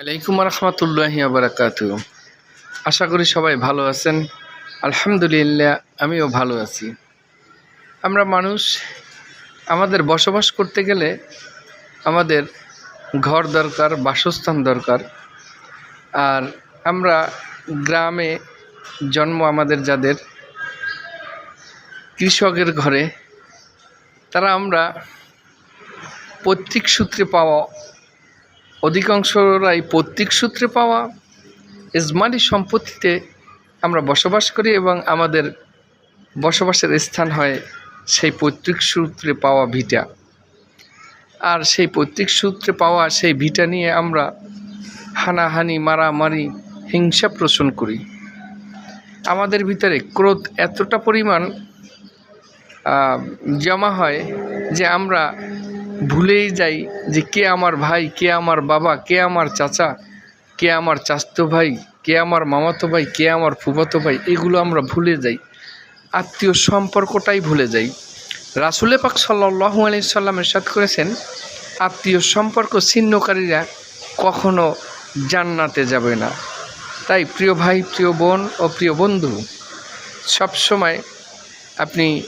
আলাইকুম রহমতুল্লাহি আবরাকাত আশা করি সবাই ভালো আছেন। আলহামদুলিল্লাহ, আমিও ভালো আছি। আমরা মানুষ, আমাদের বসবাস করতে গেলে আমাদের ঘর দরকার, বাসস্থান দরকার। আর আমরা গ্রামে জন্ম আমাদের যাদের, কৃষকের ঘরে, তারা আমরা পৈতৃক সূত্রে পাওয়া অধিকাংশরাই পৈতৃক সূত্রে পাওয়া ইজমালি সম্পত্তিতে আমরা বসবাস করি এবং আমাদের বসবাসের স্থান হয় সেই পৈতৃক সূত্রে পাওয়া ভিটা। আর সেই পৈতৃক সূত্রে পাওয়া সেই ভিটা নিয়ে আমরা হানাহানি, মারামারি, হিংসা পোষণ করি। আমাদের ভিতরে ক্রোধ এতটা পরিমাণ জমা হয় যে আমরা ভুলেই যাই যে কে আমার ভাই, কে আমার বাবা, কে আমার চাচা, কে আমার চাস্তো ভাই, কে আমার মামাতো ভাই, কে আমার ফুফাতো ভাই, এগুলো আমরা ভুলে যাই। আত্মীয় সম্পর্কটাই ভুলে যাই। রাসুলে পাক সাল্লাহু আলি সাল্লাম এরশাদ করেছেন, আত্মীয় সম্পর্ক ছিন্নকারীরা কখনো জান্নাতে যাবে না। তাই প্রিয় ভাই, প্রিয় বোন ও প্রিয় বন্ধু, সবসময় আপনি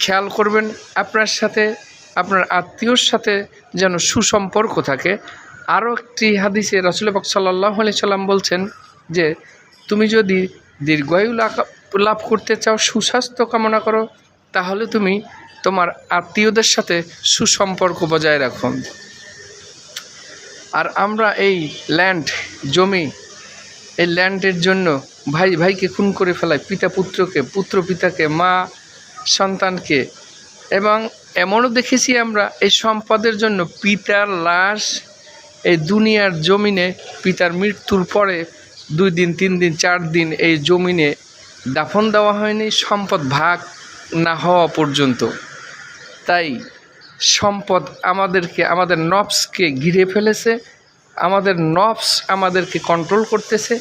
খেয়াল করবেন আপনার সাথে আপনার আত্মীয়র সাথে যেন সুসম্পর্ক থাকে। আরও একটি হাদিসে রসুল পাক সাল্লাহ আলি সাল্লাম বলছেন যে, তুমি যদি দীর্ঘায়ু লাভ- করতে চাও, সুস্বাস্থ্য কামনা করো, তাহলে তুমি তোমার আত্মীয়দের সাথে সুসম্পর্ক বজায় রাখো। আর আমরা এই ল্যান্ড, জমি, এই ল্যান্ডের জন্য ভাই, ভাইকে খুন করে ফেলায় পিতা পুত্রকে পুত্র পিতাকে মা, সন্তানকে এবং এমনও দেখেছি আমরা, এই সম্পদের জন্য পিতার লাশ এই দুনিয়ার জমিনে, পিতার মৃত্যুর পরে দুই দিন, তিন দিন, চার দিন এই জমিনে দাফন দেওয়া হয়নি, সম্পদ ভাগ না হওয়া পর্যন্ত। তাই সম্পদ আমাদেরকে, আমাদের নফসকে ঘিরে ফেলেছে, আমাদের নফস আমাদেরকে কন্ট্রোল করতেছে।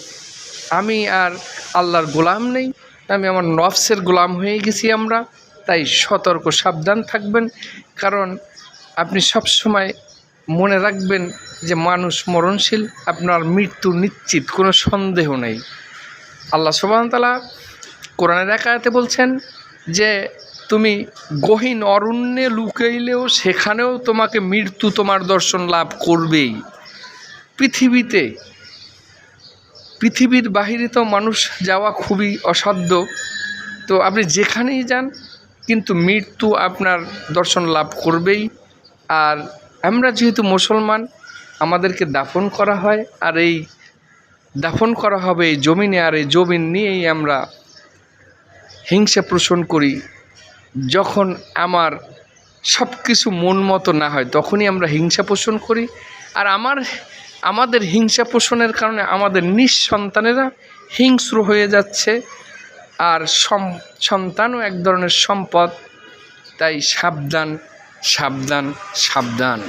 আমি আর আল্লাহর গোলাম নেই, আমি আমার নফসের গোলাম হয়ে গেছি আমরা। তাই সতর্ক, সাবধান থাকবেন। কারণ আপনি সব সময় মনে রাখবেন যে মানুষ মরণশীল, আপনার মৃত্যু নিশ্চিত, কোনো সন্দেহ নেই। আল্লাহ সুবাহতালা কোরআনের একাতে বলছেন যে, তুমি গহীন অরণ্যে লুকাইলেও সেখানেও তোমাকে মৃত্যু তোমার দর্শন লাভ করবেই। পৃথিবীতে, পৃথিবীর বাহিরে তো মানুষ যাওয়া খুবই অসাধ্য। তো আপনি যেখানেই যান কিন্তু মৃত্যু আপনার দর্শন লাভ করবেই। আর আমরা যেহেতু মুসলমান, আমাদেরকে দাফন করা হয়, আর এই দাফন করা হবে এই জমিনে, আর এই জমিন নিয়েই আমরা হিংসা পোষণ করি। যখন আমার সব কিছু মন মতো না হয়, তখনই আমরা হিংসা পোষণ করি। আর আমার, আমাদের হিংসা পোষণের কারণে আমাদের নিঃসন্তানেরা হিংস্র হয়ে যাচ্ছে। আর সন্তানও এক ধরনের সম্পদ। তাই সাবধান সাবধান সাবধান।